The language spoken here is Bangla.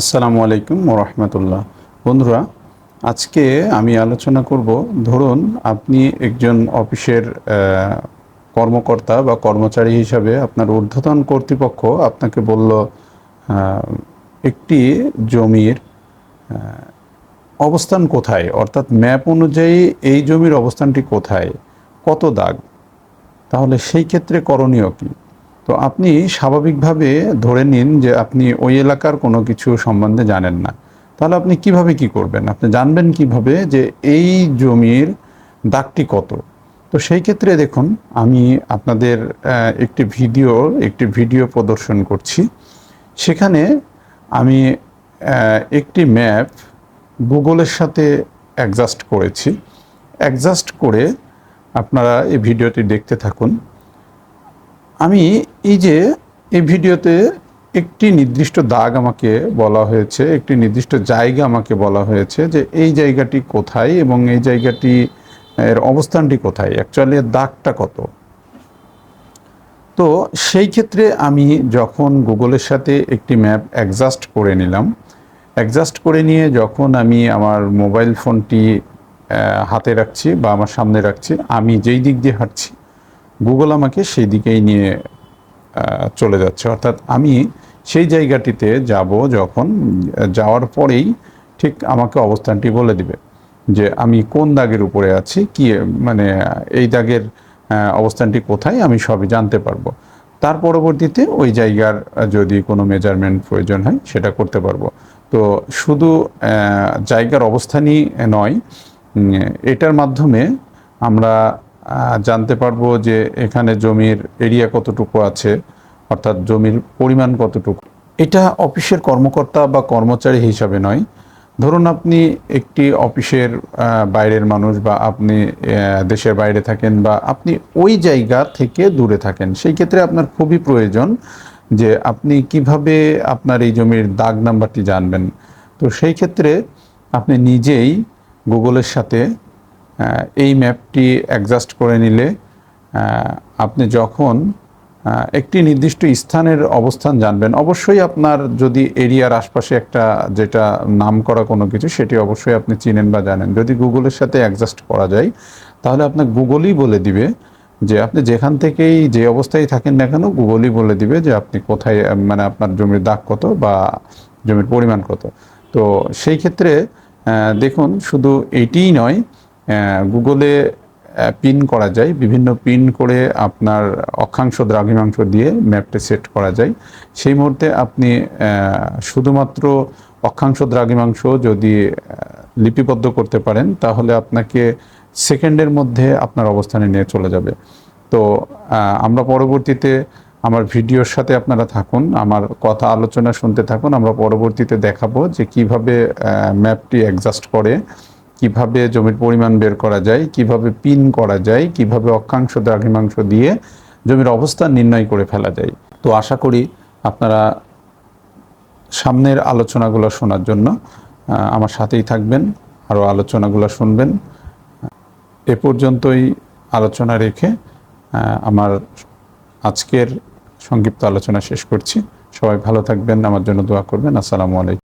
আসসালামু আলাইকুম রহমতুল্লাহ। বন্ধুরা, আজকে আমি আলোচনা করব, ধরুন আপনি একজন অফিসের কর্মকর্তা বা কর্মচারী হিসাবে আপনার ঊর্ধ্বতন কর্তৃপক্ষ আপনাকে বলল একটি জমির অবস্থান কোথায়? অর্থাৎ ম্যাপ অনুযায়ী এই জমির অবস্থানটি কোথায়? কত দাগ? তাহলে সেই ক্ষেত্রে করণীয় কি? তো আপনি স্বাভাবিকভাবে ধরে নিন যে আপনি ওই এলাকার কোনো কিছু সম্বন্ধে জানেন না। তাহলে আপনি কীভাবে কি করবেন? আপনি জানবেন কীভাবে যে এই জমির দাগটি কত? তো সেই ক্ষেত্রে দেখুন, আমি আপনাদের একটি ভিডিও একটি ভিডিও প্রদর্শন করছি। সেখানে আমি একটি ম্যাপ গুগলের সাথে অ্যাডজাস্ট করেছি। অ্যাডজাস্ট করে আপনারা এই ভিডিওটি দেখতে থাকুন। আমি এই যে এই ভিডিওতে একটি নির্দিষ্ট দাগ আমাকে বলা হয়েছে, একটি নির্দিষ্ট জায়গা আমাকে বলা হয়েছে যে এই জায়গাটি কোথায় এবং এই জায়গাটি, এর অবস্থানটি কোথায় অ্যাকচুয়ালি দাগটা কত। তো সেই ক্ষেত্রে আমি যখন গুগলের সাথে একটি ম্যাপ অ্যাডজাস্ট করে নিলাম অ্যাডজাস্ট করে নিয়ে যখন আমি আমার মোবাইল ফোনটি হাতে রাখছি বা আমার সামনে রাখছি, আমি যেই দিক দিয়ে হাঁটছি গুগল আমাকে সেই দিকেই নিয়ে চলে যাচ্ছে। অর্থাৎ আমি সেই জায়গাটিতে যাব যখন, যাওয়ার পরেই ঠিক আমাকে অবস্থানটি বলে দিবে যে আমি কোন দাগের উপরে আছি, কি মানে এই দাগের অবস্থানটি কোথায় আমি সবই জানতে পারব। তার পরবর্তীতে ওই জায়গার যদি কোনো মেজারমেন্ট প্রয়োজন হয় সেটা করতে পারব। তো শুধু জায়গার অবস্থানই নয় এটার মাধ্যমে আমরা জানতে পারব যে এখানে জমির এরিয়া কতটুকু আছে, অর্থাৎ জমির পরিমাণ কতটুকু। এটা অফিসের কর্মকর্তা বা কর্মচারী হিসাবে নয়। ধরুন আপনি একটি অফিসের বাইরের মানুষ বা আপনি দেশের বাইরে থাকেন বা আপনি ওই জায়গা থেকে দূরে থাকেন, সেই ক্ষেত্রে আপনার খুবই প্রয়োজন যে আপনি কীভাবে আপনার এই জমির দাগ নাম্বারটি জানবেন। তো সেই ক্ষেত্রে আপনি নিজেই গুগলের সাথে এই ম্যাপটি অ্যাডজাস্ট করে নিলে আপনি যখন একটি নির্দিষ্ট স্থানের অবস্থান জানবেন, অবশ্যই আপনার যদি এরিয়ার আশপাশে একটা যেটা নাম করা কোনো কিছু, সেটি অবশ্যই আপনি চিনেন বা জানেন। যদি গুগলের সাথে অ্যাডজাস্ট করা যায়, তাহলে আপনার গুগলই বলে দিবে যে আপনি যেখান থেকেই যে অবস্থায় থাকেন না কেন, গুগলই বলে দিবে যে আপনি কোথায় মানে আপনার জমির দাগ কত বা জমির পরিমাণ কত। তো সেই ক্ষেত্রে দেখুন, শুধু এইটিই নয় গুগলে পিন করা যায়। বিভিন্ন পিন করে আপনার অক্ষাংশ, দ্রাঘিমাংশ দিয়ে ম্যাপটা সেট করা যায়। সেই মুহূর্তে আপনি শুধুমাত্র অক্ষাংশ, দ্রাঘিমাংশ যদি লিপিবদ্ধ করতে পারেন, তাহলে আপনাকে সেকেন্ডের মধ্যে আপনার অবস্থানে নিয়ে চলে যাবে। তো আমরা পরবর্তীতে আমার ভিডিওর সাথে আপনারা থাকুন, আমার কথা আলোচনা শুনতে থাকুন, আমরা পরবর্তীতে দেখাবো যে কীভাবে ম্যাপটি অ্যাডজাস্ট করে কীভাবে জমির পরিমাণ বের করা যায়, কীভাবে পিন করা যায়, কীভাবে অক্ষাংশ, দ্রাঘিমাংশ দিয়ে জমির অবস্থান নির্ণয় করে ফেলা যায়। তো আশা করি আপনারা সামনের আলোচনাগুলো শোনার জন্য আমার সাথেই থাকবেন, আরও আলোচনাগুলো শুনবেন। এ পর্যন্তই আলোচনা রেখে আমার আজকের সংক্ষিপ্ত আলোচনা শেষ করছি। সবাই ভালো থাকবেন, আমার জন্য দোয়া করবেন। আসসালামু আলাইকুম।